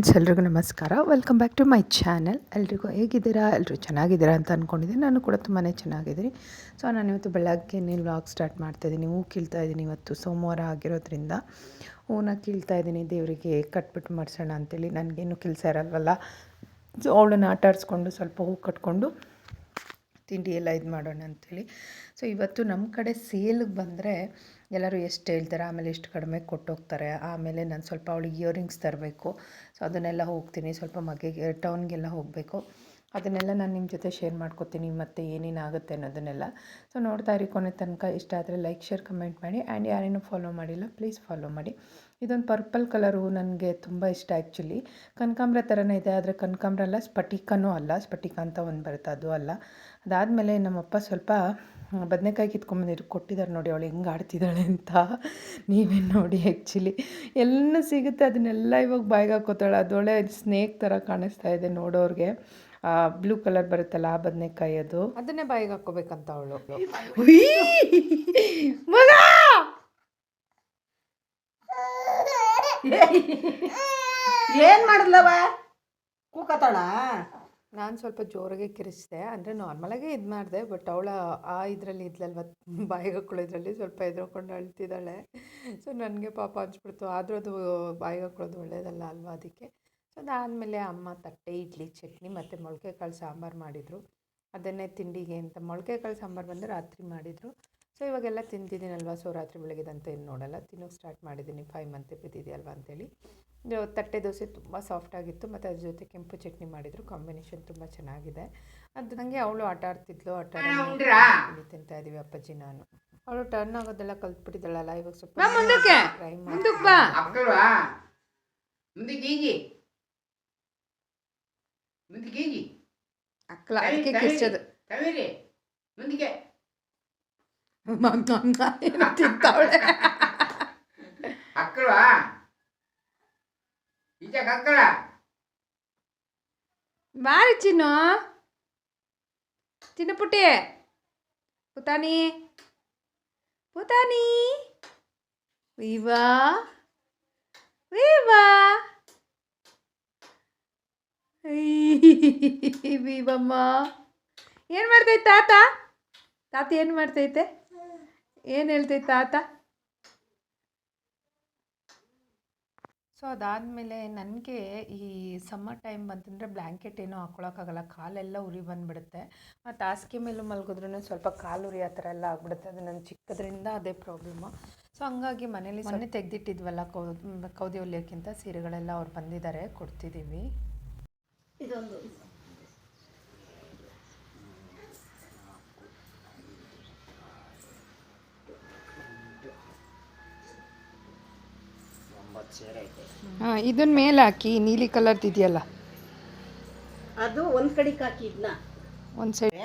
Friends, ಎಲ್ರಿಗೂ ನಮಸ್ಕಾರ. Welcome back to my channel ಎಲ್ರಿಗೂ ಹೇಗಿದ್ದೀರಾ? ಎಲ್ಲರೂ ಚೆನ್ನಾಗಿದ್ದೀರಾ ಅಂತ ಅಂದ್ಕೊಂಡಿದ್ದೀನಿ ನಾನು ಕೂಡ ತುಂಬಾ ಚೆನ್ನಾಗಿದ್ದೀನಿ. ಸೊ ನಾನು ಇವತ್ತು ಬೆಳಗ್ಗೆನೇ ವ್ಲಾಗ್ ಸ್ಟಾರ್ಟ್ ಮಾಡ್ತಾಯಿದ್ದೀನಿ ಹೂ ಕೀಳ್ತಾ ಇದ್ದೀನಿ ಇವತ್ತು. ಸೋಮವಾರ ಆಗಿರೋದ್ರಿಂದ ಹೂನ ಕೀಳ್ತಾ ಇದ್ದೀನಿ. ದೇವರಿಗೆ ಕಟ್ಬಿಟ್ಟು ಮಾಡಿಸೋಣ ಅಂತೇಳಿ. ನನಗೇನು ಕೆಲಸ ಇರಲ್ವಲ್ಲ. ಸೊ ಅವಳನ್ನ ಆಟ ಆಡಿಸ್ಕೊಂಡು ಸ್ವಲ್ಪ ಹೂ ಕಟ್ಕೊಂಡು ತಿಂಡಿ ಎಲ್ಲ ಇದು ಮಾಡೋಣ ಅಂಥೇಳಿ ಸೊ ಇವತ್ತು ನಮ್ಮ ಕಡೆ ಸೇಲ್ಗೆ ಬಂದರೆ ಎಲ್ಲರೂ ಎಷ್ಟು ಹೇಳ್ತಾರೆ, ಆಮೇಲೆ ಎಷ್ಟು ಕಡಿಮೆ ಕೊಟ್ಟೋಗ್ತಾರೆ, ಆಮೇಲೆ ನಾನು ಸ್ವಲ್ಪ ಅವಳಿಗೆ ಇಯರಿಂಗ್ಸ್ ತರಬೇಕು, ಸೊ ಅದನ್ನೆಲ್ಲ ಹೋಗ್ತೀನಿ, ಸ್ವಲ್ಪ ಮಗೆಗೆ, ಟೌನ್ಗೆಲ್ಲ ಹೋಗಬೇಕು, ಅದನ್ನೆಲ್ಲ ನಾನು ನಿಮ್ಮ ಜೊತೆ ಶೇರ್ ಮಾಡ್ಕೊತೀನಿ ಮತ್ತು ಏನೇನಾಗುತ್ತೆ ಅನ್ನೋದನ್ನೆಲ್ಲ. ಸೊ ನೋಡ್ತಾ ಇರಿ ಕೊನೆ ತನಕ, ಇಷ್ಟ ಆದರೆ ಲೈಕ್ ಶೇರ್ ಕಮೆಂಟ್ ಮಾಡಿ ಆ್ಯಂಡ್ ಯಾರೇನೂ ಫಾಲೋ ಮಾಡಿಲ್ಲ ಪ್ಲೀಸ್ ಫಾಲೋ ಮಾಡಿ. ಇದೊಂದು ಪರ್ಪಲ್ ಕಲರು ನನಗೆ ತುಂಬ ಇಷ್ಟ ಆ್ಯಕ್ಚುಲಿ ಕನಕಾಂಬ್ರ ಥರನೇ ಇದೆ, ಆದರೆ ಕನಕಾಂಬ್ರ ಅಲ್ಲ, ಸ್ಫಟಿಕನೂ ಅಲ್ಲ, ಸ್ಫಟಿಕ ಅಂತ ಒಂದು ಬರುತ್ತೆ, ಅದು ಅಲ್ಲ. ಅದಾದಮೇಲೆ ನಮ್ಮಪ್ಪ ಸ್ವಲ್ಪ ಬದನೆಕಾಯಿ ಕಿತ್ಕೊಂಬಂದಿರು ಕೊಟ್ಟಿದ್ದಾರೆ ನೋಡಿ ಅವಳು ಹೆಂಗೆ ಆಡ್ತಿದ್ದಾಳೆ ಅಂತ. ನೀವೇ ನೋಡಿ ಆ್ಯಕ್ಚುಲಿ ಎಲ್ಲ ಸಿಗುತ್ತೆ ಅದನ್ನೆಲ್ಲ ಇವಾಗ ಬಾಯಿಗೆ ಹಾಕೋತಾಳೆ. ಅದೊಳ್ಳೆ ಸ್ನೇಕ್ ಥರ ಕಾಣಿಸ್ತಾ ಇದೆ ನೋಡೋರಿಗೆ. ಬ್ಲೂ ಕಲರ್ ಬರುತ್ತಲ್ಲ ಆ ಬದನೆಕಾಯಿ ಅದು. ಅದನ್ನೇ ಬಾಯಿಗೆ ಹಾಕೋಬೇಕಂತ ಅವಳು. ಮಗ! ಏನ್ ಮಾಡಿದ್ಲವ? ಕೂಕತ್ತಾಳ? ನಾನು ಸ್ವಲ್ಪ ಜೋರಾಗೆ ಕಿರಿಸಿದೆ ಅಂದರೆ ನಾರ್ಮಲಾಗೆ ಇದು ಮಾಡಿದೆ ಬಟ್ ಅವಳ ಆ ಇದರಲ್ಲಿ ಇದ್ಲಲ್ವ, ಬಾಯಿಗೆ ಇದರಲ್ಲಿ ಸ್ವಲ್ಪ ಎದ್ರುಕೊಂಡು ಅಳ್ತಿದ್ದಾಳೆ. ಸೊ ನನಗೆ ಪಾಪ ಅನ್ಸ್ಬಿಡ್ತು. ಆದರೂ ಅದು ಬಾಯಿಗೆ ಹಾಕೊಳ್ಳೋದು ಒಳ್ಳೇದಲ್ಲ ಅಲ್ವಾ ಅದಕ್ಕೆ. ಸೊ ಅದಾದಮೇಲೆ ಅಮ್ಮ ತಟ್ಟೆ, ಇಡ್ಲಿ, ಚಟ್ನಿ ಮತ್ತು ಮೊಳಕೆ ಕಾಳು ಸಾಂಬಾರು ಮಾಡಿದರು. ಅದನ್ನೇ ತಿಂಡಿಗೆ ಅಂತ ಮೊಳಕೆ ಕಾಳು ಸಾಂಬಾರು ಬಂದು ರಾತ್ರಿ ಮಾಡಿದರು. ಸೊ ಇವಾಗೆಲ್ಲ ತಿಂತಿದ್ದೀನಲ್ವ ಸೊ ರಾತ್ರಿ ಬೆಳಗ್ಗೆದಂತ ಏನು ನೋಡಲ್ಲ. ತಿನ್ನೋಕೆ ಸ್ಟಾರ್ಟ್ ಮಾಡಿದ್ದೀನಿ. ಫೈವ್ ಮಂತ್ ಬಿದ್ದಿದೆಯಲ್ವ ಅಂತೇಳಿ. ತಟ್ಟೆ ದೋಸೆ ತುಂಬ ಸಾಫ್ಟಾಗಿತ್ತು ಮತ್ತು ಅದ್ರ ಜೊತೆ ಕೆಂಪು ಚಟ್ನಿ ಮಾಡಿದರು. ಕಾಂಬಿನೇಷನ್ ತುಂಬ ಚೆನ್ನಾಗಿದೆ. ಅದು ನನಗೆ ಅವಳು ಆಟ ಆಡ್ತಿದ್ಲು ಆಟ ಆಡಿ ತಿಂತಾ ಇದ್ದೀವಿ ಅಪ್ಪಾಜಿ ನಾನು. ಅವಳು ಟರ್ನ್ ಆಗೋದೆಲ್ಲ ಕಲ್ತ್ಬಿಟ್ಟಿದ್ದಾಳಲ್ಲ ಇವಾಗ ಸ್ವಲ್ಪ ಮುಂದಕ್ಕೆ ಟ್ರೈ ಮಾಡಿ ಮುಂದಕ್ಕೆ ಅಕ್ಕಲ ಅದಕ್ಕೆ ಕಿರ್ಚೋದು ಮುಂದಕ್ಕೆ. ತಿಂತಾವಳೆ? ಅಕ್ಕಲ್ವಾ ಬಾರಿ ಚಿನ್ನು. ಚಿನ್ನ ಪುಟ್ಟಿ. ಪುತಾನಿ. ಪುತಾನಿ. ವಿವಾ. ವಿವಾ. ವಿವಮ್ಮ ಏನು ಮಾಡ್ತೈತೆ ತಾತ ತಾತ ಏನು ಮಾಡ್ತೈತೆ ಏನು ಹೇಳ್ತೈತೆ ತಾತ ಸೊ ಅದಾದಮೇಲೆ ನನಗೆ ಈ ಸಮ್ಮರ್ ಟೈಮ್ ಬಂತಂದರೆ ಬ್ಲ್ಯಾಂಕೆಟ್ ಏನೂ ಹಾಕ್ಕೊಳಕ್ಕಾಗಲ್ಲ ಕಾಲೆಲ್ಲ ಉರಿ ಬಂದುಬಿಡುತ್ತೆ. ಮತ್ತು ಹಾಸಿಗೆ ಮೇಲೂ ಮಲಗಿದ್ರೂ ಸ್ವಲ್ಪ ಕಾಲು ಉರಿ ಆ ಥರ ಎಲ್ಲ ಆಗ್ಬಿಡುತ್ತೆ ಅದು ನನ್ನ ಚಿಕ್ಕದ್ರಿಂದ ಅದೇ ಪ್ರಾಬ್ಲಮ್ಮು ಸೊ ಹಂಗಾಗಿ ಮನೇಲಿ ಸೊನ್ನೆ ತೆಗೆದಿಟ್ಟಿದ್ವಲ್ಲ ಕೌ ಕೌದಿ ಹೊಲಿಯೋಕ್ಕಿಂತ ಸೀರೆಗಳೆಲ್ಲ ಅವ್ರು ಬಂದಿದ್ದಾರೆ ಕೊಡ್ತಿದ್ದೀವಿ ಹಾಂ ಇದನ್ನ ಮೇಲೆ ಹಾಕಿ ನೀಲಿ ಕಲರ್ದು ಇದೆಯಲ್ಲ ಅದು ಒಂದ್ ಕಡಿಕ್ ಹಾಕಿ ಇದನ್ನ ಒಂದು ಸೈಡ್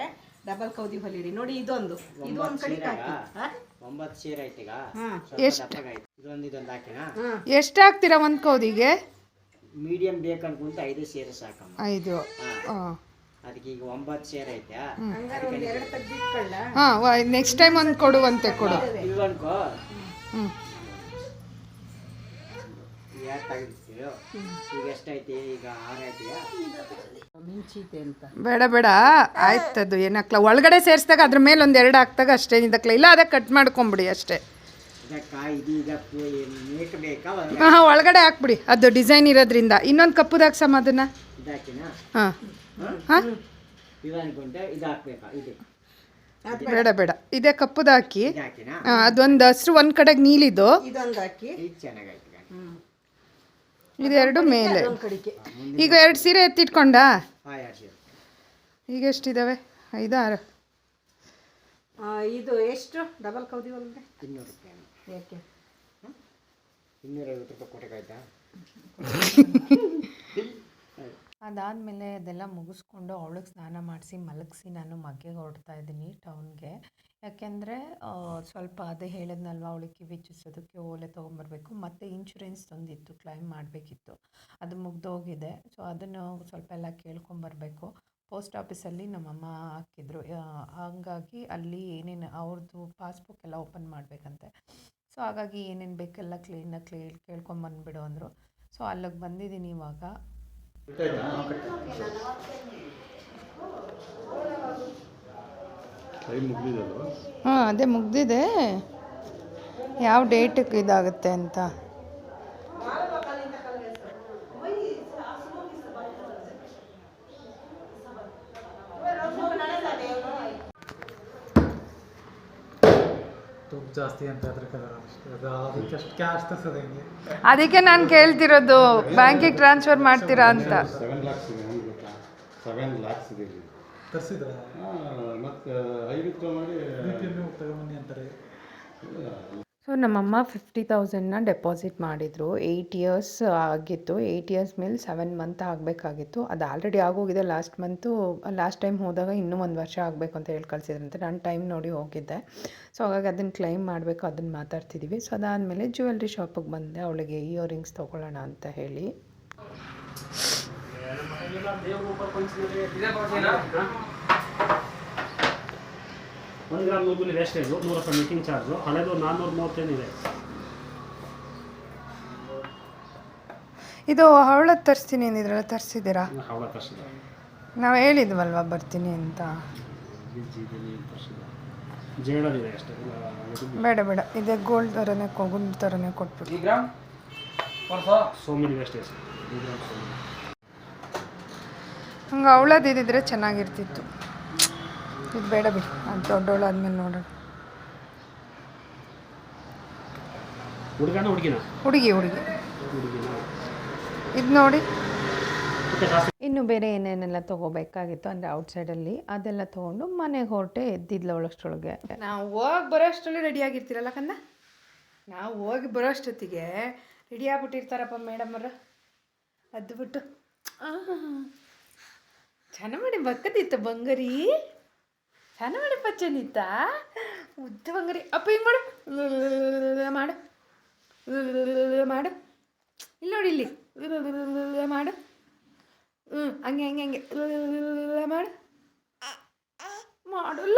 ಡಬಲ್ ಕೌದಿ ಹೊಲಿರಿ. ನೋಡಿ ಇದೊಂದು. ಇದು ಒಂದ್ ಕಡಿಕ್ ಹಾಕಿ ಹಾ? ಒಂಬತ್ತು ಸೀರೆ ಐತೀಗ ಹಾ. ಎಷ್ಟು? ಇದೊಂದು ಇದೊಂದು ಹಾಕಿನ? ಎಷ್ಟು ಹಾಕ್ತೀರಾ ಒಂದು ಕೌದಿಗೆ? ಮೀಡಿಯಂ ಬೇಕನ್ಕೊಂತ ಐದು ಸೀರೆ ಸಾಕಮ್ಮ. ಐದು. ಹಾಂ. ಅದಕ್ಕೆ ಈಗ ಒಂಬತ್ತು ಸೀರೆ ಐತೆ ಹಂಗಾರೆ ಒಂದ್ ಎರಡು ತೆಗ್ದಿಟ್ಕೊಳ್ಳ? ಹಾಂ ನೆಕ್ಸ್ಟ್ ಟೈಮ್ ಒಂದು ಕೊಡುವಂತೆ ಕೊಡು. ಇಲ್ವನ್ಕೋ? ಹ್ಞೂ ಯಾರು ತೆಗಿತೀರೋ ಈಗ ಎಷ್ಟೈತಿ ಈಗ ಆರು ಐತಿಯಾ ಮಿಂಚೀತೆ ಅಂತ ಬೇಡ ಬೇಡ. ಆಯ್ತದು ಏನಾಕ್ಲ ಒಳಗಡೆ ಸೇರಿಸಿದಾಗ ಅದ್ರ ಮೇಲೆ ಒಂದು ಎರಡು ಹಾಕ್ದಾಗ ಅಷ್ಟೇ ಇದಕ್ಲ ಇಲ್ಲ ಅದೇ ಕಟ್ ಮಾಡ್ಕೊಂಬಿಡಿ ಅಷ್ಟೇ. ಹಾಂ ಹಾಂ ಒಳಗಡೆ ಹಾಕ್ಬಿಡಿ. ಅದು ಡಿಸೈನ್ ಇರೋದ್ರಿಂದ. ಇನ್ನೊಂದು ಕಪ್ಪುದು ಸಮ ಅದನ್ನ. ಹಾಂ. ಹಾಂ? ಬೇಡ ಬೇಡ. ಇದೇ ಕಪ್ಪುದಾಕಿ ಅದೊಂದು ಹಸ್ರು ಒಂದು ಕಡೆಗೆ ನೀಲಿದು ಇದೊಂದು ಹಾಕಿ ಇದು ಚೆನ್ನಾಗೈತಿ ಇದೆರಡು ಮೇಲೆ. ಈಗ ಎರಡು ಸೀರೆ ಎತ್ತಿಟ್ಕೊಂಡ? ಈಗ ಎಷ್ಟಿದ್ದಾವೆ ಐದು ಆರು ಇದು ಎಷ್ಟು? ಡಬಲ್ ಕೌದಿ ಯಾಕೆ ಇನ್ನೂರೈವತ್ತು ರೂಪಾಯಿ ಕೊಟ್ಟಕ್ಕಾಯ್ತಾ ಅದಾದಮೇಲೆ ಅದೆಲ್ಲ ಮುಗಿಸ್ಕೊಂಡು ಅವಳಿಗೆ ಸ್ನಾನ ಮಾಡಿಸಿ ಮಲಗಿಸಿ ನಾನು ಮಗ್ಗೆಗೆ ಹೊರಡ್ತಾ ಇದ್ದೀನಿ ಟೌನ್ಗೆ. ಯಾಕೆಂದರೆ ಸ್ವಲ್ಪ ಅದೇ ಹೇಳಿದ್ನಲ್ವ ಅವಳಿಗೆ ಕಿವಿ ಓಲೆ ತೊಗೊಂಬರ್ಬೇಕು, ಮತ್ತು ಇನ್ಶೂರೆನ್ಸ್ ತಂದಿತ್ತು ಕ್ಲೈಮ್ ಮಾಡಬೇಕಿತ್ತು. ಅದು ಮುಗ್ದೋಗಿದೆ. ಸೊ ಅದನ್ನು ಸ್ವಲ್ಪ ಎಲ್ಲ ಕೇಳ್ಕೊಂಬರ್ಬೇಕು. ಪೋಸ್ಟ್ ಆಫೀಸಲ್ಲಿ ನಮ್ಮಮ್ಮ ಹಾಕಿದ್ರು. ಹಾಗಾಗಿ ಅಲ್ಲಿ ಏನೇನು ಅವ್ರದ್ದು ಪಾಸ್ಬುಕ್ ಎಲ್ಲ ಓಪನ್ ಮಾಡಬೇಕಂತೆ. ಸೊ ಹಾಗಾಗಿ ಏನೇನು ಬೇಕೆಲ್ಲ ಕ್ಲೀನಾಗಿ ಕ್ಲೀ ಕೇಳ್ಕೊಂಬಂದ್ಬಿಡು ಅಂದರು. ಸೊ ಅಲ್ಲಿಗೆ ಬಂದಿದ್ದೀನಿ ಇವಾಗ. ಹಾಂ ಅದೇ ಮುಗ್ದಿದೆ. ಯಾವ ಡೇಟಿಗೆ ಇದಾಗುತ್ತೆ ಅಂತ. ಜಾಸ್ತಿ ಅಂತ ಅದಕ್ಕೆ ಕ್ಯಾಶ್ ಹೆಂಗೆ ನಾನು ಕೇಳ್ತಿರೋದು ಬ್ಯಾಂಕಿಗೆ ಟ್ರಾನ್ಸ್ಫರ್ ಮಾಡ್ತೀರಾ ಅಂತ. ಸೆವೆನ್ ಲ್ಯಾಕ್ಸ್ ಇದೆ ಹೆಂಗೆ ಗೊತ್ತಾ? ಸೆವೆನ್ ಲ್ಯಾಕ್ಸ್ ಇದೆ ಇಲ್ಲಿ. ತರಿಸಿದ್ರ? ಮತ್ತು ಐ ವಿತ್ಡ್ರಾ ಮಾಡಿ ನೀವು ತಗೊಂಬನ್ನಿ ಅಂತಾರೆ. ಸೊ ನಮ್ಮಮ್ಮ ಫಿಫ್ಟಿ ತೌಸಂಡ್ನ ಡೆಪಾಸಿಟ್ ಮಾಡಿದರು. ಏಯ್ಟ್ ಇಯರ್ಸ್ ಆಗಿತ್ತು. ಏಯ್ಟ್ ಇಯರ್ಸ್ ಮೇಲೆ ಸೆವೆನ್ ಮಂತ್ ಆಗಬೇಕಾಗಿತ್ತು. ಅದು ಆಲ್ರೆಡಿ ಆಗೋಗಿದೆ. ಲಾಸ್ಟ್ ಮಂತು ಲಾಸ್ಟ್ ಟೈಮ್ ಹೋದಾಗ ಇನ್ನೂ ಒಂದು ವರ್ಷ ಆಗಬೇಕು ಅಂತ ಹೇಳಿ ಕಳಿಸಿದ್ರಂತೆ. ನಾನು ಟೈಮ್ ನೋಡಿ ಹೋಗಿದ್ದೆ. ಸೊ ಹಾಗಾಗಿ ಅದನ್ನು ಕ್ಲೈಮ್ ಮಾಡಬೇಕು ಅದನ್ನು ಮಾತಾಡ್ತಿದ್ದೀವಿ ಸೊ ಅದಾದಮೇಲೆ ಜ್ಯುವೆಲ್ರಿ ಶಾಪಿಗೆ ಬಂದೆ. ಅವಳಿಗೆ ರಿಂಗ್ಸ್ ತೊಗೊಳ್ಳೋಣ ಅಂತ ಹೇಳಿ. ಒಂದು ಗ್ರಾಮ್ ನೂರು ಮಿಲಿ ವೇಸ್ಟೇಜು ನೂರು ರೂಪಾಯಿ ಮೇಕಿಂಗ್ ಚಾರ್ಜು ಹಳೆದು ನಾನ್ನೂರ ಮೂವತ್ತೇನಿದೆ ಇದು. ಹವಳ ತರಿಸ್ತೀನಿ ಅಂದಿದ್ರಲ್ಲ ತರಿಸಿದ್ದೀರಾ? ಹವಳ ತರಿಸಿದ ನಾವು ಹೇಳಿದ್ವಲ್ವ ಬರ್ತೀನಿ ಅಂತ? ಅಷ್ಟೇ. ಬೇಡ ಬೇಡ. ಇದೇ ಗೋಲ್ಡ್ ಥರನೇ ಗೋಲ್ಡ್ ಥರನೇ ಕೊಟ್ಬಿಡಿ. ವೇಸ್ಟೇಜ್ ಮಿಲಿ. ಹಂಗೆ ಅವಳದ್ದು ಇದ್ದಿದ್ರೆ ಚೆನ್ನಾಗಿರ್ತಿತ್ತು. ಇದು ಬೇಡ ಬಿಡಿ. ಅದು ದೊಡ್ಡವಳು ಆದ್ಮೇಲೆ ನೋಡೋಣ. ಹುಡುಗನ ಹುಡುಗಿನ? ಹುಡುಗಿ ಹುಡುಗಿ. ಇದು ನೋಡಿ. ಇನ್ನು ಬೇರೆ ಏನೇನೆಲ್ಲ ತೊಗೋಬೇಕಾಗಿತ್ತು ಅಂದರೆ ಔಟ್ಸೈಡಲ್ಲಿ ಅದೆಲ್ಲ ತೊಗೊಂಡು ಮನೆಗೆ ಹೊರಟೆ ಎದ್ದಿದ್ಲ ಅವಳಷ್ಟೊಳಗೆ ನಾವು ಹೋಗಿ ಬರೋಷ್ಟರಲ್ಲಿ ರೆಡಿ ಆಗಿರ್ತೀರಲ್ಲ ಕಂದ ನಾವು ಹೋಗಿ ಬರೋಷ್ಟೊತ್ತಿಗೆ ರೆಡಿ ಆಗ್ಬಿಟ್ಟಿರ್ತಾರಪ್ಪ ಮೇಡಮ್ ಅವ್ರ. ಅದು ಬಿಟ್ಟು ಚೆನ್ನಾಗಿ ಮಾಡಿ ಬಕ್ಕದಿತ್ತು ಬಂಗಾರಿ. ಚೆನ್ನಾಗಿ ಪಚ್ಚನಿತ್ತ ಉದ್ದ ಬಂಗಾರಿ ಅಪ್ಪ, ಹಿಂಗೆ ಮಾಡು. ಮಾಡು. ಮಾಡು. ಇಲ್ಲಿ ನೋಡಿ ಇಲ್ಲಿ. ಮಾಡು. ಹ್ಞೂ ಹಂಗೆ ಹಂಗೆ ಹಂಗೆ. ಮಾಡು. ಮಾಡಲ್ಲ.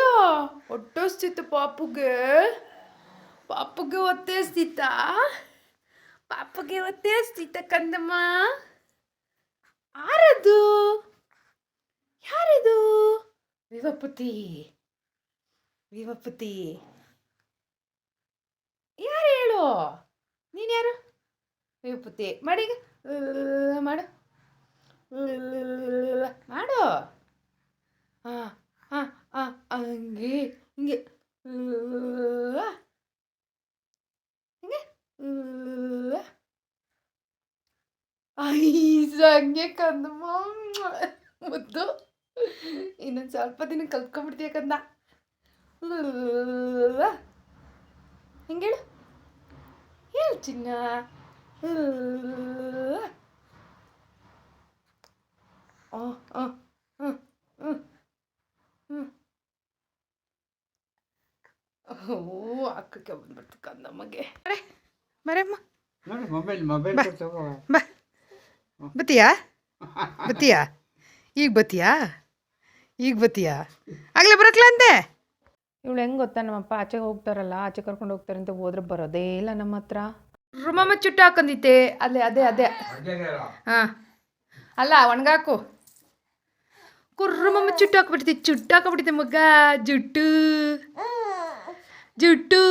ಒಟ್ಟೋಸ್ತಿತ್ತು ಪಾಪುಗೆ. ಪಾಪುಗೆ ಒತ್ತೇಸ್ತಿತ್ತ? ಪಾಪುಗೆ ಒತ್ತೇಸ್ತಿತ್ತ ಕಂದಮ್ಮ? ಯಾರದು? ಯಾರದು? ವಿವಪುತಿ ವಿವಪುತಿ ಯಾರು ಹೇಳು ನೀನು ಯಾರು ವಿವಪುತಿ ಮಾಡೀಗ ಮಾಡು ಮಾಡು ಹಾಂ ಹಾಂ ಹಾಂ ಹಂಗೆ ಹಿಂಗೆ ಹಿಂಗೆ ಐಸ್ ಹಂಗೆ ಕಂದಮ್ಮ ಮುದ್ದು ಇನ್ನೊಂದು ಸ್ವಲ್ಪ ದಿನ ಕಲ್ತ್ಕೊಂಡ್ಬಿಡ್ತೀಯ ಕಂದ? ಹಿಂಗೇಳು ಹೇಳು. ಚಿನ್ನ. ಓ ಅಕ್ಕಕ್ಕೆ ಬಂದ್ಬಿಡ್ತು ಕಂದಮ್ಮಗೆ ಅರೆ ಮರೆಯಮ್ಮ ನೋಡಿ ಮೊಬೈಲ್ ಮೊಬೈಲ್ ಬತ್ತೀಯಾ? ಬತ್ತೀಯಾ? ಈಗ ಬತ್ತೀಯಾ? ಈಗ ಬತ್ತೀಯಾ ಆಗಲೇ ಬರಕ್ಲ ಅಂತೆ ಇವಳು ಹೆಂಗೆ ಗೊತ್ತಾ ನಮ್ಮಪ್ಪ ಆಚೆಗೆ ಹೋಗ್ತಾರಲ್ಲ ಆಚೆ ಕರ್ಕೊಂಡು ಹೋಗ್ತಾರೆ ಅಂತ ಹೋದ್ರೆ ಬರೋದೇ ಇಲ್ಲ ನಮ್ಮ ಹತ್ರ. ರುಮಮ್ಮ ಚುಟ್ಟು ಹಾಕೊಂಡಿದ್ದೆ. ಅಲ್ಲೇ ಅದೇ ಅದೇ. ಹಾಂ. ಅಲ್ಲ ಒಣಗಾಕು. ಕುರ್ರುಮಮ್ಮ ಚುಟ್ಟು ಹಾಕ್ಬಿಡ್ತಿ. ಚುಟ್ಟು ಹಾಕ್ಬಿಡ್ತಿ ಮಗ. ಜುಟ್ಟು. ಜುಟ್ಟು.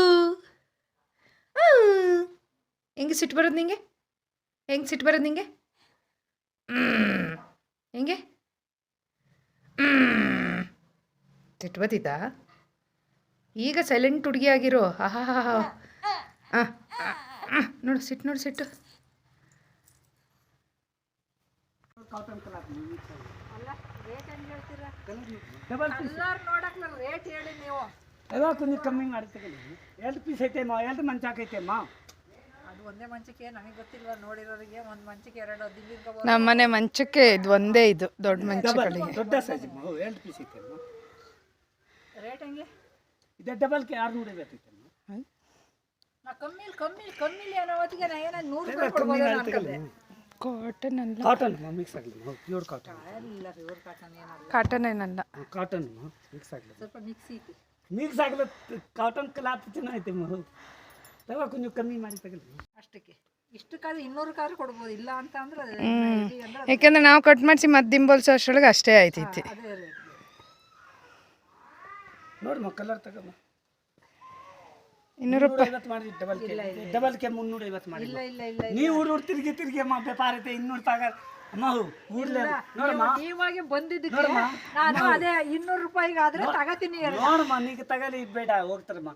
ಹೆಂಗೆ ಸಿಟ್ಟು ಬರೋದು ನಿಂಗೆ? ಹೆಂಗೆ ಸಿಟ್ಟು ಬರೋದು ನಿಂಗೆ. ಹೆಂಗೆ? ಬತ್ತಿತಾ ಈಗ ಸೈಲೆಂಟ್ ಹುಡುಗಿ ಆಗಿರೋ. ಆಹಾ ಹಾಂ ನೋಡು ಸಿಟ್ಟು ನೋಡು ಸಿಟ್ಟು. ಎಲ್ಲ ನೀವು. ಕಮ್ಮಿ ಮಾಡಿ ತಗೊಳ್ಳಿ ಎರಡು ಪೀಸ್ ಐತೆಮ್ಮ ಎರಡು ಮಂಚ ಗೊತ್ತಿಲ್ಲ ನೋಡಿರೋರಿಗೆ ಮನೆ ಮಂಚಕ್ಕೆ ಎರಡು ನಮ್ಮನೆ ಮಂಚಕ್ಕೆ ಇದು ಒಂದೇ ಇದು ದೊಡ್ಡ ಮಂಚಗಳಿಗೆ ದೊಡ್ಡ ಸೈಜ್ ಎರಡು ಪೀಸ್ ಐತೆಮ್ಮ ರೇಟ್ ಹೆಂಗೆ? ಇದೆ ಡಬಲ್ ಕೆ ಆರುನೂರ ಐವತ್ತೈತೆಮ್ಮ ಕಾಟನ್ ಅಲ್ಲ. ಕಾಟನ್ ಮಿಕ್ಸ್ ಆಗಲಿ ಪ್ಯೂರ್ ಕಾಟನ್ ಕಾಟನ್ ಏನಲ್ಲ. ಕಾಟನ್ ಮಿಕ್ಸ್ ಆಗಲಿ. ಸ್ವಲ್ಪ ಮಿಕ್ಸ್ ಆಗಲಿ ಕಾಟನ್ ಕ್ಲಾತ್ ಚೆನ್ನಾಗೈತೆ ತಗೋ ಕೊಂಚ ಕಮ್ಮಿ ಮಾಡಿ ತಗೊಳ್ಳಿ. ಅಷ್ಟಕ್ಕೆ. ಇಷ್ಟಕ್ಕಾದ್ರೆ ಇನ್ನೂರಕ್ಕಾದ್ರೂ ಕೊಡ್ಬೋದು. ಇಲ್ಲ ಅಂತ ಅಂದ್ರೆ ಅದು heavy ಅಂದ್ರೆ ಅದು. ಯಾಕೆಂದ್ರೆ ನಾವು ಕಟ್ ಮಾಡಿಸಿ ಮತ್ತೆ ದಿಂಬಲ್ಸೋ ಅಷ್ಟರೊಳಗೆ ಅಷ್ಟೇ ಆಯ್ತೈತಿ ಅದೇ rate. ನೋಡಮ್ಮ ಕಲರ್ ತಗಮ್ಮ ಇನ್ನೂರು ರೂಪಾಯಿ. ಐವತ್ತು ಮಾಡಿ ಡಬಲ್ ಕೆ ಡಬಲ್ ಕೆ ಮುನ್ನೂರ ಐವತ್ತು ಮಾಡಿ ಇಲ್ಲ ಇಲ್ಲ ಇಲ್ಲ ನೀವು ಊರು ಊರು ತಿರುಗಿ ತಿರುಗಿ ಅಮ್ಮ ವ್ಯಾಪಾರ ಐತೆ ಇನ್ನೂರು ತಗ ನೀವಾಗಿ ಬಂದಿದ್ದಕ್ಕೆ ನಾನು ಅದೇ ಇನ್ನೂರು ರೂಪಾಯಿಗೆ ಆದ್ರೆ ತಗತೀನಿ. ನೋಡಮ್ಮ ನೀಗ ತಗಲಿ ಬೇಡ ಹೋಗ್ತಾರಮ್ಮ.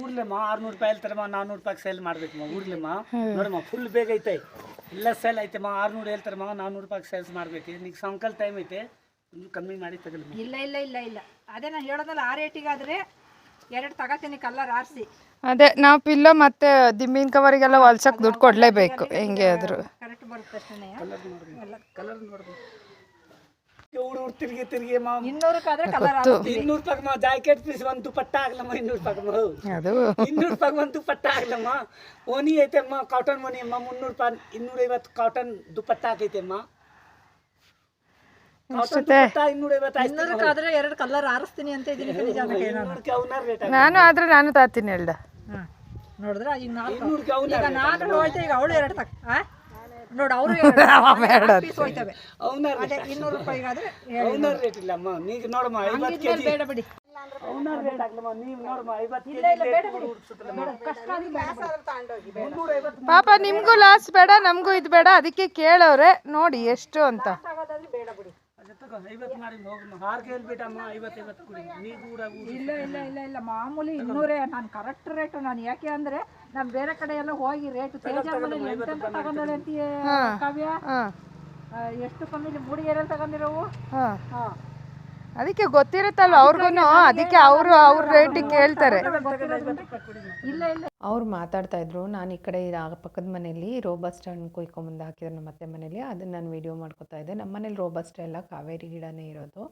ಊರ್ಲೆಮ್ಮ ಆರ್ನೂರು ರೂಪಾಯಿ ಹೇಳ್ತಾರಮ್ಮ ನಾನ್ನೂರು ರೂಪಾಯಿ ಸೇಲ್ ಮಾಡ್ಬೇಕಮ್ಮ ಊರ್ಲೆಮ್ಮ ನೋಡಮ್ಮ ಫುಲ್ ಬೇಗ ಐತೆ. ಇಲ್ಲ ಸೇಲ್ ಐತೆಮ್ಮ ಆರ್ನೂರು ಹೇಳ್ತಾರಮ್ಮ ನಾನ್ನೂರು ರೂಪಾಯಿ ಸೇಲ್ಸ್ ಮಾಡ್ಬೇಕು. ನೀಗ ಸಂಕಲ್ ಟೈಮ್ ಐತೆ ಒಂದು ಕಮ್ಮಿ ಮಾಡಿ ತಗಲಿ ಇಲ್ಲ ಇಲ್ಲ ಇಲ್ಲ ಇಲ್ಲ. ಅದೇ ನಾನು ಹೇಳೋದಲ್ಲ ಆ ರೇಟಿಗಾದ್ರೆ ಎರಡು ತಗತೀನಿ ಕಲ್ಲರ್ ಆರಿಸಿ. ಅದೇ ನಾವು ಪಿಲ್ಲೋ ಮತ್ತೆ ದಿಂಬಿನ ಕವರಿಗೆಲ್ಲ ಹೊಲ್ಸಕ್ ದುಡ್ಡು ಕೊಡಲೇಬೇಕು ಹೆಂಗೆ ಆದರೂ. ಬರುತ್ತೆ ಕಲರ್ ತಿರುಗಿ ತಿರುಗಿ ಇನ್ನೂರಕ್ಕಾದ್ರೆ ಕಲರ್ ಇನ್ನೂರು ಜಾಕೆಟ್ ಪೀಸ್ ಒಂದು ದುಪಟ್ಟ ಆಗ್ಲಮ್ಮ ಇನ್ನೂರು ಇನ್ನೂರು ಒಂದು ಪಟ್ಟ ಆಗ್ಲಮ್ಮ. ಓನಿ ಐತೆಮ್ಮ ಕಾಟನ್ ಮನಿ ಅಮ್ಮ ಮುನ್ನೂರು ರೂಪಾಯಿ ಇನ್ನೂರೈವತ್ತು ಕಾಟನ್ ಆಗೈತೆಮ್ಮ. ಇನ್ನೂರಕ್ಕಾದ್ರೆ ಎರಡು ಕಲರ್ ಆರಿಸ್ತೀನಿ ಅಂತ ನಾನು. ಇನ್ನೂರಕ್ಕೆ ಅವನ ರೇಟ್ ನಾನು ಆದ್ರೆ ನಾನು ತಾತೀನಿ ಹೇಳ್ದ. ನೋಡಿದ್ರೆ ಈಗ ನಾನು ಹೋಯ್ತೆ ಈಗ ಅವಳು ಎರಡು ತಗ ಆ? ನೋಡು ಅವರು ಪೀಸ್ ಹೋಯ್ತವೆ. ಅವನ ಅದೇ ಇನ್ನೂರು ರೂಪಾಯಿಗಾದ್ರೆ ಅವನ ರೇಟ್ ಇಲ್ಲಮ್ಮ ನೀಗ ನೋಡಮ್ಮ ಐವತ್ತು ಕೆ ಜಿ ಬೇಡ ಬಿಡಿ. ಅವನ ರೇಟ್ ಆಗ್ಲಮ್ಮ ನೀವು ನೋಡಮ್ಮ ಐವತ್ತು ಕೆ ಜಿ ಪಾಪ ನಿಮಗೂ ಲಾಸ್ ಬೇಡ ನಮಗೂ ಇದು ಬೇಡ. ಅದಕ್ಕೆ ಕೇಳೋರೆ ನೋಡಿ ಎಷ್ಟು ಅಂತ. ಬೇಡ ಮಾಡಿ ಇಲ್ಲ ಇಲ್ಲ ಇಲ್ಲ ಇಲ್ಲ ಮಾಮೂಲಿ ಇನ್ನೂರೇ ನಾನು ಕರೆಕ್ಟ್ ರೇಟು ನಾನು ಯಾಕೆ ಅಂದ್ರೆ ನಾನು ಬೇರೆ ಕಡೆ ಎಲ್ಲ ಹೋಗಿ ರೇಟ್ ತಗೊಂಡಳೆ ಅಂತೀಯ ಕಾವ್ಯ? ಎಷ್ಟು ಕಮ್ಮಿ ಮೂಡಿಗೆರೆಯಲ್ಲಿ ತಗೊಂಡಿರೋವು? ಹಾಂ. ಹಾಂ. ಅದಕ್ಕೆ ಗೊತ್ತಿರುತ್ತಲ್ಲ ಅವ್ರಿಗೂ ಅದಕ್ಕೆ ಅವರು ಅವ್ರ ರೇಟಿಗೆ ಕೇಳ್ತಾರೆ. ಇಲ್ಲ ಇಲ್ಲ. ಅವ್ರು ಮಾತಾಡ್ತಾ ಇದ್ರು. ನಾನು ಈ ಕಡೆ ಆ ಪಕ್ಕದ ಮನೆಯಲ್ಲಿ ರೋಬಸ್ಟ್ ಹಣ್ಣು ಕುಯ್ಕೊಂಬಂದು ಹಾಕಿದ್ರು ನಮ್ಮ ಅತ್ತೆ ಮನೇಲಿ. ಅದನ್ನು ನಾನು ವೀಡಿಯೋ ಮಾಡ್ಕೊತಾ ಇದ್ದೆ. ನಮ್ಮ ಮನೇಲಿ ರೋಬಸ್ಟ್ ಎಲ್ಲ ಕಾವೇರಿ ಗಿಡನೇ ಇರೋದು.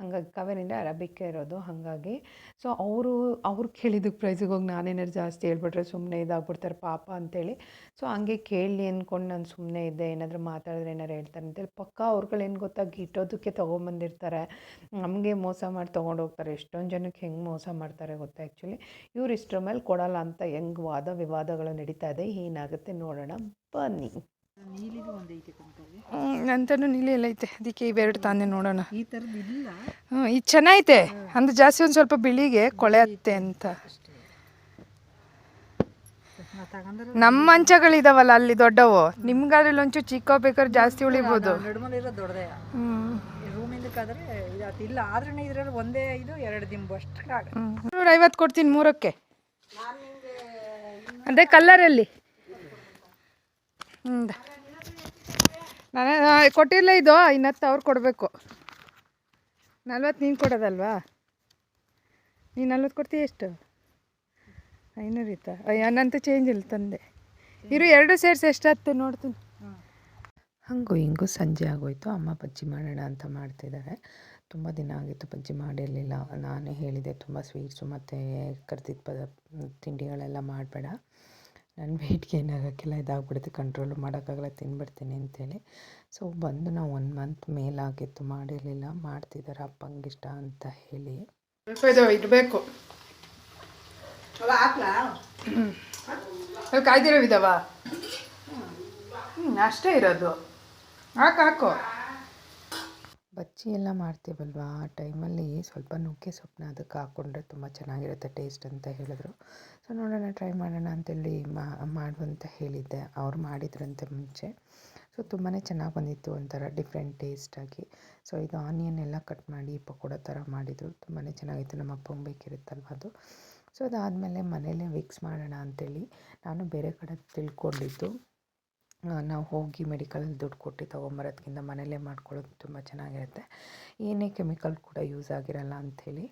ಹಂಗಾಗಿ ಅಂದರೆ ಅರಬಿಕ್ಕೆ ಇರೋದು. ಹಾಗಾಗಿ ಸೊ ಅವರು, ಅವ್ರು ಕೇಳಿದ್ದಕ್ಕೆ ಪ್ರೈಸಿಗೆ ಹೋಗಿ ನಾನೇನಾರು ಜಾಸ್ತಿ ಹೇಳ್ಬಿಟ್ರೆ ಸುಮ್ಮನೆ ಇದಾಗ್ಬಿಡ್ತಾರೆ ಪಾಪ ಅಂತೇಳಿ. ಸೊ ಹಂಗೆ ಕೇಳಿ ಅಂದ್ಕೊಂಡು ನಾನು ಸುಮ್ಮನೆ ಇದ್ದೆ. ಏನಾದರೂ ಮಾತಾಡಿದ್ರೆ ಏನಾರು ಹೇಳ್ತಾರೆ ಅಂತೇಳಿ. ಪಕ್ಕ ಅವ್ರುಗಳೇನು ಗೊತ್ತಾ? ಇಟ್ಟೋದಕ್ಕೆ ತೊಗೊಂಬಂದಿರ್ತಾರೆ. ನಮಗೆ ಮೋಸ ಮಾಡಿ ತೊಗೊಂಡು ಹೋಗ್ತಾರೆ. ಎಷ್ಟೊಂದು ಜನಕ್ಕೆ ಹೆಂಗೆ ಮೋಸ ಮಾಡ್ತಾರೆ ಗೊತ್ತಾ ಆ್ಯಕ್ಚುಲಿ ಇವ್ರು ಇಷ್ಟರ ಮೇಲೆ ಕೊಡಲ್ಲ ಅಂತ ಹೆಂಗೆ ವಾದ ವಿವಾದಗಳು ನಡೀತಾ ಇದೆ. ಏನಾಗುತ್ತೆ ನೋಡೋಣ. ಬನ್ನಿ. ನಂತನೂ ನೀಲಿ ಎಲ್ಲ ಐತೆ. ಅದಕ್ಕೆ ಇವೆರಡು ತಾನೆ ನೋಡೋಣ. ಈ ಥರದ್ದು ಇಲ್ಲ. ಹ್ಞೂ ಇದು ಚೆನ್ನಾಗೈತೆ. ಅಂದ್ರೆ ಜಾಸ್ತಿ ಒಂದು ಸ್ವಲ್ಪ ಬಿಳಿಗೆ ಕೊಳೆ ಹತ್ತೆ ಅಂತ. ನಮ್ಮ ಮಂಚಗಳಿದಾವಲ್ಲ ಅಲ್ಲಿ ದೊಡ್ಡವು. ನಿಮ್ಗಾದ್ರಲ್ಲಿ ಒಂಚೂರು ಚಿಕ್ಕ ಬೇಕಾದ್ರೆ ಜಾಸ್ತಿ ಉಳಿಬೋದು. ದೊಡ್ಡದೇ. ರೂಮಿಂದಕ್ಕಾದ್ರೆ ಇಲ್ಲ ಆದ್ರೂ ಇದ್ರಲ್ಲಿ ಒಂದೇ ಇದು ಎರಡು ದಿಂಬು ಅಷ್ಟು ನೂರ ಐವತ್ತು ಕೊಡ್ತೀನಿ ಮೂರಕ್ಕೆ. ಅದೇ ಕಲ್ಲರಲ್ಲಿ. ಹ್ಞೂ ನಾನು ಕೊಟ್ಟಿಲ್ಲ ಇದು, ಇನ್ನತ್ತು ಅವ್ರು ಕೊಡಬೇಕು. ನಲ್ವತ್ತು ನೀನು ಕೊಡೋದಲ್ವಾ? ನೀನು ನಲ್ವತ್ತು ಕೊಡ್ತೀಯ ಎಷ್ಟು? ಐನೂರು ಇತ್ತಾ ನನ್ನಂತೂ ಚೇಂಜ್ ಇಲ್ಲ ತಂದೆ. ಇರು, ಎರಡು ಸೇರಿಸಿ ಎಷ್ಟಾಯ್ತು ನೋಡ್ತೀನಿ ಹಂಗೂ ಹಿಂಗೂ ಸಂಜೆ ಆಗೋಯ್ತು, ಅಮ್ಮ ಬಜ್ಜಿ ಮಾಡೋಣ ಅಂತ ಮಾಡ್ತಿದ್ದಾರೆ ತುಂಬ ದಿನ ಆಗಿತ್ತು ಬಜ್ಜಿ ಮಾಡಿರಲಿಲ್ಲ. ನಾನೇ ಹೇಳಿದೆ, ತುಂಬ ಸ್ವೀಟ್ಸು ಮತ್ತು ಕರ್ದಿದ್ದ ಪದ ತಿಂಡಿಗಳೆಲ್ಲ ಮಾಡಬೇಡ. ನನ್ನ ವೆಯ್ಟ್ಗೆ ಏನಾಗೋಕ್ಕೆಲ್ಲ ಇದಾಗ್ಬಿಡುತ್ತೆ. ಕಂಟ್ರೋಲು ಮಾಡೋಕ್ಕಾಗಲ್ಲ ತಿನ್ಬಿಡ್ತೀನಿ ಅಂತೇಳಿ. ಸೊ ಬಂದು ನಾವು ಒನ್ ಮಂತ್ ಮೇಲಾಗಿತ್ತು ಮಾಡಿರಲಿಲ್ಲ. ಮಾಡ್ತಿದ್ದಾರೆ ಅಪ್ಪಂಗೆ ಇಷ್ಟ ಅಂತ ಹೇಳಿ. ಇರಬೇಕು ಇಡಬೇಕು. ಹ್ಞೂ ಕಾಯ್ದಿರೋ ಇದಾವ ಹ್ಞೂ ಅಷ್ಟೇ ಇರೋದು. ಹಾಕು ಹಾಕು. ಬಜ್ಜಿ ಎಲ್ಲ ಮಾಡ್ತೀವಲ್ವ? ಆ ಟೈಮಲ್ಲಿ ಸ್ವಲ್ಪ ನುಗ್ಗೆ ಸೊಪ್ಪನ್ನ ಅದಕ್ಕೆ ಹಾಕ್ಕೊಂಡ್ರೆ ತುಂಬ ಚೆನ್ನಾಗಿರುತ್ತೆ ಟೇಸ್ಟ್ ಅಂತ ಹೇಳಿದ್ರು. ಸೊ ನೋಡೋಣ ಟ್ರೈ ಮಾಡೋಣ ಅಂತೇಳಿ ಮಾಡುವಂತ ಹೇಳಿದ್ದೆ. ಅವ್ರು ಮಾಡಿದ್ರಂತೆ ಮುಂಚೆ. ಸೊ ತುಂಬಾ ಚೆನ್ನಾಗಿ ಬಂದಿತ್ತು ಒಂಥರ ಡಿಫ್ರೆಂಟ್ ಟೇಸ್ಟಾಗಿ ಸೊ ಇದು ಆನಿಯನ್ ಎಲ್ಲ ಕಟ್ ಮಾಡಿ ಪಕೋಡ ಥರ ಮಾಡಿದರು. ತುಂಬಾ ಚೆನ್ನಾಗಿತ್ತು. ನಮ್ಮ ಅಪ್ಪಂಗೆ ಬೇಕಿರುತ್ತಲ್ವ ಅದು? ಸೊ ಅದಾದಮೇಲೆ ಮನೇಲೇ ಮಿಕ್ಸ್ ಮಾಡೋಣ ಅಂತೇಳಿ ನಾನು ಬೇರೆ ಕಡೆ ತಿಳ್ಕೊಂಡಿದ್ದು. ನಾವು ಹೋಗಿ ಮೆಡಿಕಲಲ್ಲಿ ದುಡ್ಡು ಕೊಟ್ಟು ತೊಗೊಂಬರೋದ್ಕಿಂತ ಮನೇಲೇ ಮಾಡ್ಕೊಳ್ಳೋದು ತುಂಬ ಚೆನ್ನಾಗಿರುತ್ತೆ. ಏನೇ ಕೆಮಿಕಲ್ ಕೂಡ ಯೂಸ್ ಆಗಿರಲ್ಲ ಅಂಥೇಳಿ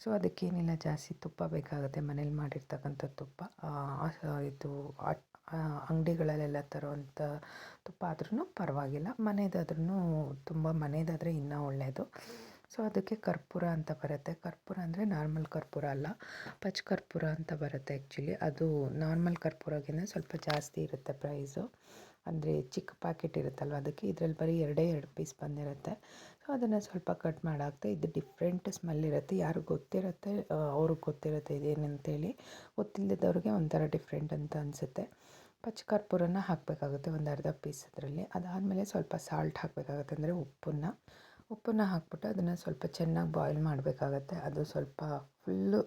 ಸೊ ಅದಕ್ಕೇನಿಲ್ಲ, ಜಾಸ್ತಿ ತುಪ್ಪ ಬೇಕಾಗುತ್ತೆ. ಮನೇಲಿ ಮಾಡಿರ್ತಕ್ಕಂಥ ತುಪ್ಪ ಇದು ಅಂಗಡಿಗಳಲ್ಲೆಲ್ಲ ತರುವಂಥ ತುಪ್ಪ ಆದ್ರೂ ಪರವಾಗಿಲ್ಲ. ಮನೆದಾದ್ರೂ ತುಂಬ, ಮನೆದಾದರೆ ಇನ್ನೂ ಒಳ್ಳೆಯದು ಸೊ ಅದಕ್ಕೆ ಕರ್ಪೂರ ಅಂತ ಬರುತ್ತೆ. ಕರ್ಪೂರ ಅಂದರೆ ನಾರ್ಮಲ್ ಕರ್ಪೂರ ಅಲ್ಲ, ಪಚ್ ಕರ್ಪೂರ ಅಂತ ಬರುತ್ತೆ ಆ್ಯಕ್ಚುಲಿ. ಅದು ನಾರ್ಮಲ್ ಕರ್ಪೂರಗಿಂತ ಸ್ವಲ್ಪ ಜಾಸ್ತಿ ಇರುತ್ತೆ ಪ್ರೈಸು. ಅಂದರೆ ಚಿಕ್ಕ ಪ್ಯಾಕೆಟ್ ಇರುತ್ತಲ್ವ, ಅದಕ್ಕೆ ಇದರಲ್ಲಿ ಬರೀ ಎರಡೇ ಎರಡು ಪೀಸ್ ಬಂದಿರುತ್ತೆ. ಸೊ ಅದನ್ನು ಸ್ವಲ್ಪ ಕಟ್ ಮಾಡಾಕ್ತೆ ಇದು ಡಿಫ್ರೆಂಟ್ ಸ್ಮೆಲ್ ಇರುತ್ತೆ. ಯಾರಿಗೆ ಗೊತ್ತಿರುತ್ತೆ ಅವ್ರಿಗೆ ಗೊತ್ತಿರುತ್ತೆ ಇದೇನಂತೇಳಿ. ಗೊತ್ತಿಲ್ಲದವ್ರಿಗೆ ಒಂಥರ ಡಿಫ್ರೆಂಟ್ ಅಂತ ಅನಿಸುತ್ತೆ. ಪಚ್ಚಕರ್ಪೂರನ ಹಾಕಬೇಕಾಗುತ್ತೆ ಒಂದು ಅರ್ಧ ಪೀಸ್ ಅದರಲ್ಲಿ. ಅದಾದಮೇಲೆ ಸ್ವಲ್ಪ ಸಾಲ್ಟ್ ಹಾಕಬೇಕಾಗುತ್ತೆ, ಅಂದರೆ ಉಪ್ಪನ್ನು. ಉಪ್ಪನ್ನು ಹಾಕ್ಬಿಟ್ಟು ಅದನ್ನು ಸ್ವಲ್ಪ ಚೆನ್ನಾಗಿ ಬಾಯ್ಲ್ ಮಾಡಬೇಕಾಗತ್ತೆ. ಅದು ಸ್ವಲ್ಪ ಫುಲ್ಲು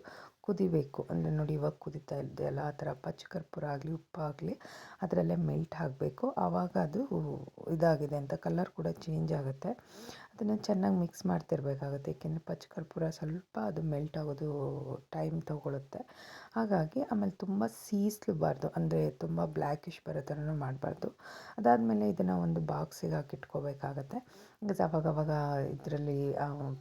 ಕುದಿಬೇಕು. ಅಂದರೆ ನೋಡಿ, ಇವಾಗ ಕುದೀತಾ ಇದೆಯಲ್ಲ ಆ ಥರ ಪಚ್ಚಕರ್ಪೂರ ಆಗಲಿ ಉಪ್ಪಾಗಲಿ ಅದರಲ್ಲೇ ಮೆಲ್ಟ್ ಆಗಬೇಕು ಆವಾಗ ಅದು ಇದಾಗಿದೆ ಅಂತ ಕಲರ್ ಕೂಡ ಚೇಂಜ್ ಆಗುತ್ತೆ. ಅದನ್ನು ಚೆನ್ನಾಗಿ ಮಿಕ್ಸ್ ಮಾಡ್ತಿರ್ಬೇಕಾಗುತ್ತೆ. ಏಕೆಂದರೆ ಪಚ್ಚಕರ್ಪೂರ ಸ್ವಲ್ಪ ಅದು ಮೆಲ್ಟ್ ಆಗೋದು ಟೈಮ್ ತೊಗೊಳುತ್ತೆ. ಹಾಗಾಗಿ ಆಮೇಲೆ ತುಂಬ ಸೀಸ್ಲಬಾರ್ದು. ಅಂದರೆ ತುಂಬ ಬ್ಲ್ಯಾಕಿಶ್ ಬರೋ ಥರನೂ ಮಾಡಬಾರ್ದು. ಅದಾದಮೇಲೆ ಇದನ್ನು ಒಂದು ಬಾಕ್ಸಿಗೆ ಹಾಕಿಟ್ಕೋಬೇಕಾಗತ್ತೆ. ಬಿಕಾಸ್ ಅವಾಗ ಅವಾಗ ಇದರಲ್ಲಿ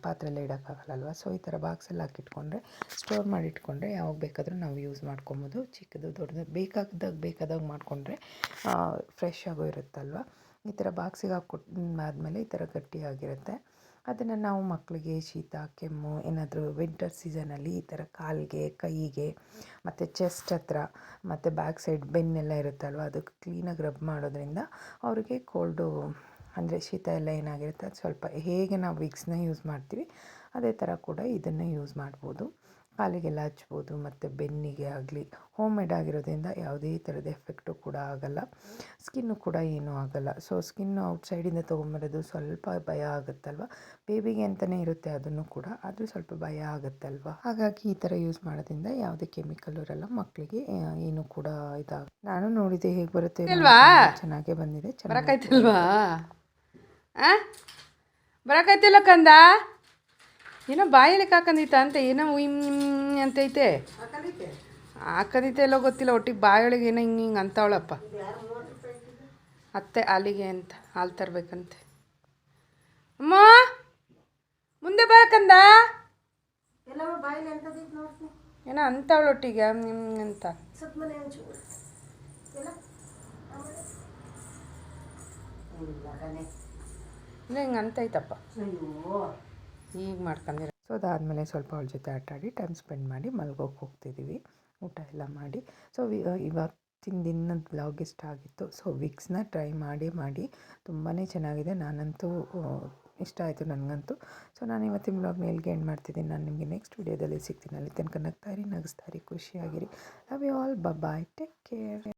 ಪಾತ್ರೆಲ್ಲ ಇಡೋಕ್ಕಾಗಲ್ಲಲ್ವ? ಸೊ ಈ ಥರ ಬಾಕ್ಸಲ್ಲಿ ಹಾಕಿಟ್ಕೊಂಡ್ರೆ ಸ್ಟೋರ್ ಮಾಡಿ ಇಟ್ಕೊಂಡ್ರೆ ಯಾವಾಗ ಬೇಕಾದರೂ ನಾವು ಯೂಸ್ ಮಾಡ್ಕೊಬೋದು. ಚಿಕ್ಕದು, ದೊಡ್ಡದು ಬೇಕಾದಾಗ ಬೇಕಾದಾಗ ಮಾಡಿಕೊಂಡ್ರೆ ಫ್ರೆಶ್ ಆಗೋ ಇರುತ್ತಲ್ವ? ಈ ಥರ ಬಾಕ್ಸಿಗೆ ಹಾಕ್ಕೊಟ್ಟು ಆದಮೇಲೆ ಈ ಥರ ಗಟ್ಟಿಯಾಗಿರುತ್ತೆ. ಅದನ್ನು ನಾವು ಮಕ್ಕಳಿಗೆ ಶೀತ, ಕೆಮ್ಮು, ಏನಾದರೂ ವಿಂಟರ್ ಸೀಸನಲ್ಲಿ ಈ ಥರ ಕಾಲಿಗೆ, ಕೈಗೆ, ಮತ್ತು ಚೆಸ್ಟ್ ಹತ್ರ, ಮತ್ತು ಬ್ಯಾಕ್ ಸೈಡ್ ಬೆನ್ನೆಲ್ಲ ಇರುತ್ತಲ್ವ, ಅದಕ್ಕೆ ಕ್ಲೀನಾಗಿ ರಬ್ ಮಾಡೋದ್ರಿಂದ ಅವರಿಗೆ ಕೋಲ್ಡು ಅಂದರೆ ಶೀತ ಎಲ್ಲ ಏನಾಗಿರುತ್ತೆ, ಅದು ಸ್ವಲ್ಪ ಹೇಗೆ ನಾವು ವಿಕ್ಸ್ನ ಯೂಸ್ ಮಾಡ್ತೀವಿ, ಅದೇ ಥರ ಕೂಡ ಇದನ್ನು ಯೂಸ್ ಮಾಡ್ಬೋದು. ಕಾಲಿಗೆಲ್ಲ ಹಚ್ಬೋದು ಮತ್ತು ಬೆನ್ನಿಗೆ ಆಗಲಿ ಹೋಮ್ ಮೇಡ್ ಆಗಿರೋದ್ರಿಂದ ಯಾವುದೇ ಥರದ ಎಫೆಕ್ಟು ಕೂಡ ಆಗೋಲ್ಲ. ಸ್ಕಿನ್ನು ಕೂಡ ಏನೂ ಆಗೋಲ್ಲ. ಸೊ ಸ್ಕಿನ್ನು ಔಟ್ಸೈಡಿಂದ ತೊಗೊಂಬರೋದು ಸ್ವಲ್ಪ ಭಯ ಆಗುತ್ತಲ್ವ? ಬೇಬಿಗೆ ಅಂತಲೇ ಇರುತ್ತೆ ಅದನ್ನು ಕೂಡ ಆದರೂ ಸ್ವಲ್ಪ ಭಯ ಆಗುತ್ತಲ್ವ? ಹಾಗಾಗಿ ಈ ಥರ ಯೂಸ್ ಮಾಡೋದ್ರಿಂದ ಯಾವುದೇ ಕೆಮಿಕಲ್ ಇರಲ್ಲ ಮಕ್ಕಳಿಗೆ ಏನು ಕೂಡ ಇದಾಗ ನಾನು ನೋಡಿದೆ ಹೇಗೆ ಬರುತ್ತೆ ಚೆನ್ನಾಗೆ ಬಂದಿದೆ ಚೆನ್ನಾಗಿ ಬರಕಾಯ್ತಿಲ್ವಾ? ಆ? ಬರಕಾಯ್ತಿಲ್ಲ ಕಂದ? ಏನೋ ಬಾಯಲ್ಲಿ ಹಾಕಂದಿತ್ತ ಅಂತ ಏನೋ ಇಮ್ ಅಂತೈತೆ ಹಾಕಂದಿತ್ತೆ ಎಲ್ಲೋ ಗೊತ್ತಿಲ್ಲ ಒಟ್ಟಿಗೆ ಬಾಯೊಳಗೆ ಏನೋ ಹಿಂಗೆ ಹಿಂಗೆ ಅಂತವಳಪ್ಪ. ಅತ್ತೆ ಅಲ್ಲಿಗೆ ಅಂತ ಹಾಲು ತರಬೇಕಂತೆ. ಅಮ್ಮ! ಮುಂದೆ ಬರಕಂದ ಏನೋ ಅಂತವಳು ಒಟ್ಟಿಗೆ ನಿಮ್ಗೆ ಅಂತ. ಇಲ್ಲ ಹಿಂಗೆ ಅಂತೈತಪ್ಪ ಈಗ ಮಾಡ್ಕೊಂಡಿರ ಸೊ ಅದಾದಮೇಲೆ ಸ್ವಲ್ಪ ಅವಳ ಜೊತೆ ಆಟ ಆಡಿ ಟೈಮ್ ಸ್ಪೆಂಡ್ ಮಾಡಿ ಮಲ್ಗೋಕೆ ಹೋಗ್ತಿದ್ದೀವಿ ಊಟ ಎಲ್ಲ ಮಾಡಿ. ಸೊ ಇವತ್ತಿನ ದಿನದ ಬ್ಲಾಗ್ ಇಷ್ಟ ಆಗಿತ್ತು? ಸೊ ವಿಕ್ಸ್ನ ಟ್ರೈ ಮಾಡಿ ಮಾಡಿ ತುಂಬಾ ಚೆನ್ನಾಗಿದೆ. ನಾನಂತೂ ಇಷ್ಟ ಆಯಿತು ನನಗಂತೂ. ಸೊ ನಾನು ಇವತ್ತಿನ ಬ್ಲಾಗ್ ಎಲ್ಲಿಗೆ ಎಂಡ್ ಮಾಡ್ತಿದ್ದೀನಿ ನಾನು ನಿಮಗೆ ನೆಕ್ಸ್ಟ್ ವೀಡಿಯೋದಲ್ಲಿ ಸಿಗ್ತೀನಿ. ಅಲ್ಲಿ ತನಕ ನಗ್ತಾರಿ ನಗಿಸ್ತಾರಿ ಖುಷಿಯಾಗಿರಿ. Love you all bye take care